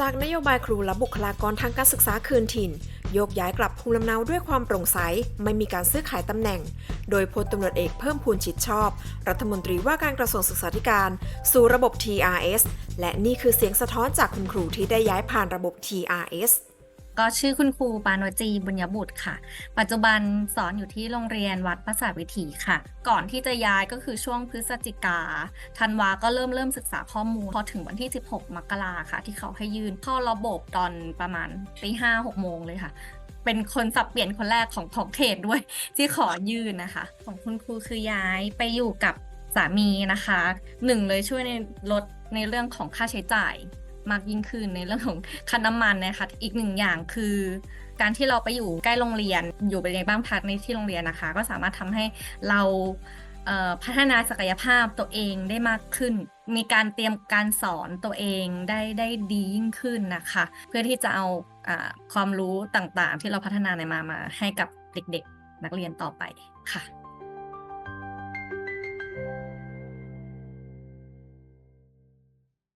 จากนโยบายครูและบุคลากรทางการศึกษาคืนถิ่น โยกย้ายกลับภูมิลำเนาด้วยความโปร่งใส ไม่มีการซื้อขายตำแหน่ง โดยพลตำรวจเอกเพิ่มพูนชิดชอบ รัฐมนตรีว่าการกระทรวงศึกษาธิการ สู่ระบบ TRS และนี่คือเสียงสะท้อนจากคุณครูที่ได้ย้ายผ่านระบบ TRS ก็ชื่อคุณครูปานวจีบุญยบุตรค่ะ ปัจจุบันสอนอยู่ที่โรงเรียนวัดประสาทวิถีค่ะ ก่อนที่จะย้ายก็คือช่วงพฤศจิกาธันวาก็เริ่มเริ่มศึกษาข้อมูล พอถึงวันที่ 16 มกราค่ะ ที่เขาให้ยืนเข้าระบบตอนประมาณตีห้าหกโมงเลยค่ะ เป็นคนสับเปลี่ยนคนแรกของของเขตด้วย ที่ขอยืนนะคะ ของคุณครูคือย้ายไปอยู่กับสามีนะคะหนึ่งเลยช่วยในลดในเรื่องของค่าใช้จ่าย มากยิ่งขึ้นในเรื่องของค่าน้ำมันนะคะอีกหนึ่งอย่างคือ การที่เราไปอยู่ใกล้โรงเรียน อยู่ไปในบ้านพักในที่โรงเรียนนะคะ ก็สามารถทำให้เราเพัฒนาศักยภาพตัวเองได้มากขึ้น มีการเตรียมการสอนตัวเองได้ได้ดียิ่งขึ้นนะคะ เพื่อที่จะเอาอาความรู้ต่างๆ ที่เราพัฒนาในมามาให้กับเด็กๆ นักเรียนต่อไปค่ะ